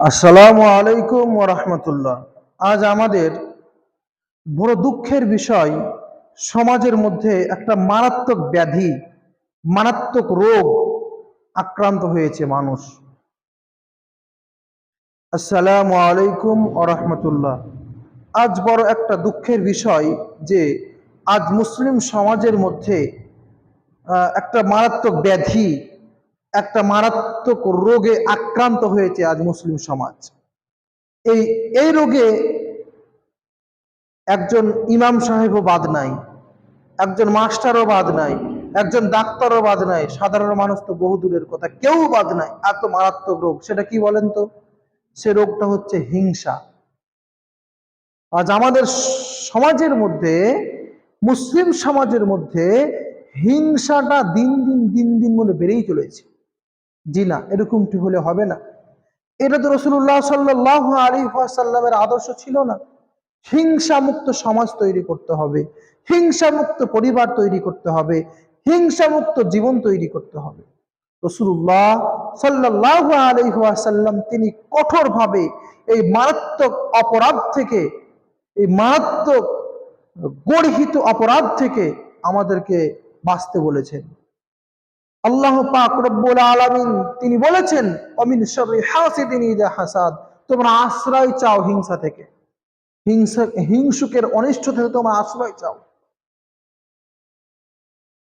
আসসালামু আলাইকুম রহমতুল্লাহ। আজ আমাদের বড় দুঃখের বিষয়, সমাজের মধ্যে একটা মারাত্মক ব্যাধি, মারাত্মক রোগ আক্রান্ত হয়েছে মানুষ। আসসালামু আলাইকুম রহমতুল্লাহ। আজ বড় একটা দুঃখের বিষয় যে, আজ মুসলিম সমাজের মধ্যে একটা মারাত্মক ব্যাধি একটা মারাত্মক রোগে আক্রান্ত হয়েছে আজ মুসলিম সমাজ। এই এই রোগে একজন ইমাম সাহেবও বাদ নাই, একজন মাস্টারও বাদ নাই, একজন ডাক্তারও বাদ নাই, সাধারণ মানুষ তো বহু দূরের কথা, কেউ বাদ নাই, এত মারাত্মক রোগ, সেটা কি বলেন তো? সে রোগটা হচ্ছে হিংসা। আজ আমাদের সমাজের মধ্যে, মুসলিম সমাজের মধ্যে হিংসাটা দিন দিন দিন দিন মনে বেড়েই চলেছে। জি না, এরকমটি হলে হবে না। এটা তো রসুল্লাহ সাল্লাহ আলী সাল্লামের আদর্শ ছিল না। হিংসা মুক্ত সমাজ তৈরি করতে হবে হিংসা মুক্ত পরিবার তৈরি করতে হবে হিংসা মুক্ত জীবন তৈরি করতে হবে। রসুল্লাহ সাল্লাহ আলহাসাল্লাম তিনি কঠোরভাবে এই মারাত্মক অপরাধ থেকে, এই মারাত্মক গর্হিত অপরাধ থেকে আমাদেরকে বাঁচতে বলেছেন। আল্লাহ পাক রব্বুল আলামিন তিনি বলেছেন, অমিন ইযা হাসাদ তোমরা আশ্রয় চাও হিংসা থেকে। হিংসা, হিংসুকের অনিষ্ট থেকে তোমরা আশ্রয় চাও।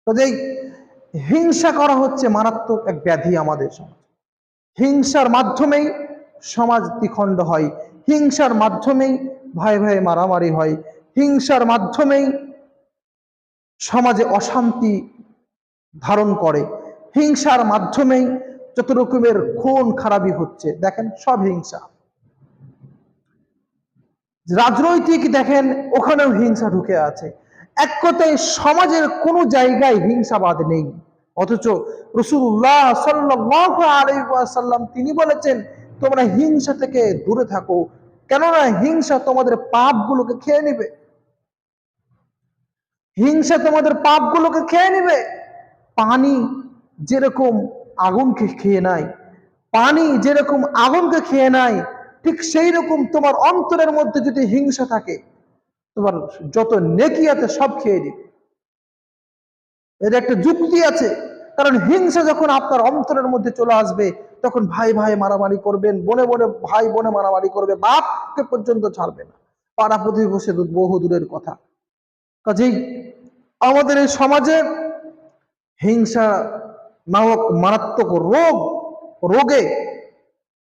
কাজেই হিংসা করা হচ্ছে মারাত্মক এক ব্যাধি আমাদের সমাজ। হিংসার মাধ্যমেই সমাজ দ্বিখণ্ড হয়। হিংসার মাধ্যমেই ভাই ভাই মারামারি হয়। হিংসার মাধ্যমেই সমাজে অশান্তি ধারণ করে। হিংসার মাধ্যমেই যত রকমের খুন খারাপি হচ্ছে, দেখেন সব হিংসা। রাজনৈতিক দেখেন, ওখানেও হিংসা ঢুকে আছে। এক কথায় সমাজের কোনো জায়গায় হিংসাবাদ নেই। অথচ রসুল্লাহ সাল্লাম তিনি বলেছেন, তোমরা হিংসা থেকে দূরে থাকো। কেননা হিংসা তোমাদের পাপগুলোকে খেয়ে নিবে। হিংসা তোমাদের পাপগুলোকে খেয়ে নিবে। পানি যেরকম আগুনকে খেয়ে নেয়, পানি যেরকম আগুনকে খেয়ে নেয়, ঠিক সেই রকম তোমার অন্তরের মধ্যে যদি হিংসা থাকে, তোমার যত নেকি আছে সব খেয়ে দিবে এর একটা যুক্তি আছে, কারণ হিংসা যখন আপনার অন্তরের মধ্যে চলে আসবে, তখন ভাই ভাই মারামারি করবেন, বনে বনে ভাই বনে মারামারি করবে, বাপকে পর্যন্ত ছাড়বে না। পাড়া প্রতিবেশী বহু দূরের কথা। কাজেই আমাদের এই সমাজে হিংসা নামক মারাত্মক রোগ, রোগে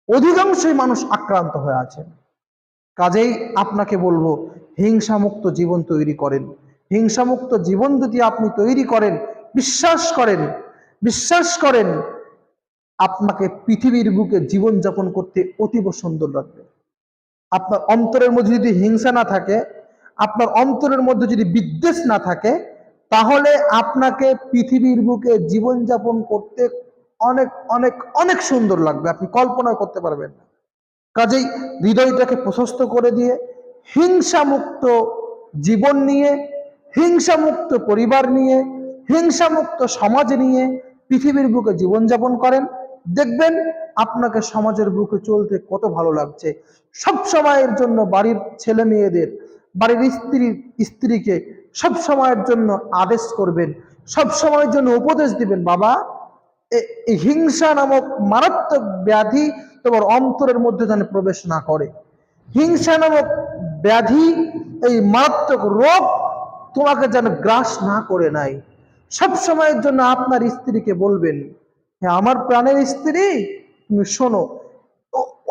অধিকাংশই মানুষ আক্রান্ত হয়ে আছেন। কাজেই আপনাকে বলব, হিংসামুক্ত জীবন তৈরি করেন। হিংসামুক্ত জীবন যদি আপনি তৈরি করেন, বিশ্বাস করেন বিশ্বাস করেন, আপনাকে পৃথিবীর বুকে জীবন যাপন করতে অতীব সুন্দর লাগবে। আপনার অন্তরের মধ্যে যদি হিংসা না থাকে, আপনার অন্তরের মধ্যে যদি বিদ্বেষ না থাকে তাহলে আপনাকে পৃথিবীর বুকে জীবনযাপন করতে অনেক অনেক অনেক সুন্দর লাগবে। আপনি কল্পনা করতে পারবেন না। কাজেই হৃদয়টাকে প্রশস্ত করে দিয়ে হিংসামুক্ত জীবন নিয়ে, হিংসামুক্ত পরিবার নিয়ে, হিংসামুক্ত সমাজ নিয়ে পৃথিবীর বুকে জীবনযাপন করেন। দেখবেন আপনাকে সমাজের বুকে চলতে কত ভালো লাগছে। সব সময়ের জন্য বাড়ির ছেলে মেয়েদের বাড়ির স্ত্রী, স্ত্রীকে সব সময়ের জন্য আদেশ করবেন, সব সময়ের জন্য উপদেশ দিবেন, বাবা হিংসা নামক মারাত্মক ব্যাধি তোমার অন্তরের মধ্যে যেন প্রবেশ না করে। হিংসা নামক ব্যাধি, এই মারাত্মক রোগ তোমাকে যেন গ্রাস না করে নাই। সব সময়ের জন্য আপনার স্ত্রীকে বলবেন হ্যাঁ আমার প্রাণের স্ত্রী, তুমি শোনো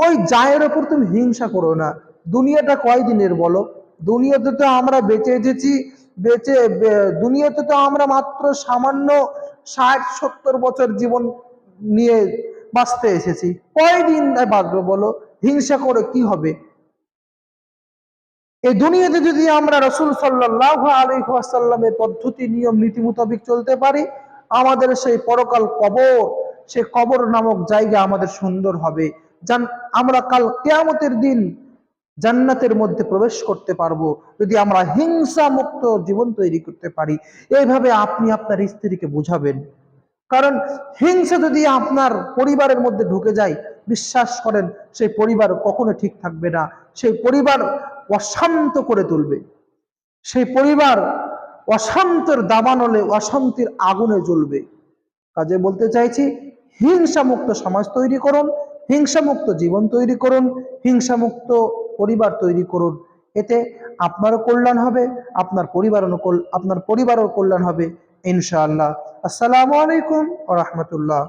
ওই জায়ের ওপর তুমি হিংসা করো না। দুনিয়াটা কয়দিনের বলো? দুনিয়াতে তো আমরা বেঁচে এসেছি, বেঁচে দুনিয়াতে তো আমরা মাত্র সামান্য ষাট, সত্তর বছর জীবন নিয়ে বাঁচতে এসেছি। কয়দিন বাঁচবো বলো? হিংসা করে কি হবে? এই দুনিয়াতে যদি আমরা রসুল সাল্লাহ আলহাসাল্লামের পদ্ধতি, নিয়ম, নীতি মোতাবেক চলতে পারি, আমাদের সেই পরকাল কবর সে কবর নামক জায়গা আমাদের সুন্দর হবে। যান, আমরা কাল কেয়ামতের দিন জান্নাতের মধ্যে প্রবেশ করতে পারব যদি আমরা হিংসা মুক্ত জীবন তৈরি করতে পারি। এইভাবে আপনি আপনার স্ত্রীকে বুঝাবেন। কারণ হিংসা যদি আপনার পরিবারের মধ্যে ঢুকে যায়, বিশ্বাস করেন সেই পরিবার কখনো ঠিক থাকবে না। সেই পরিবার অশান্ত করে তুলবে। সেই পরিবার অশান্তের দাবানলে, অশান্তির আগুনে জ্বলবে। কাজে বলতে চাইছি, হিংসামুক্ত সমাজ তৈরি করুন, হিংসামুক্ত জীবন তৈরি করুন, হিংসামুক্ত পরিবার তৈরি করুন। এতে আপনারও কল্যাণ হবে, আপনার পরিবারও আপনার পরিবারও কল্যাণ হবে, ইনশাআল্লাহ। আসসালামু আলাইকুম রহমতুল্লাহ।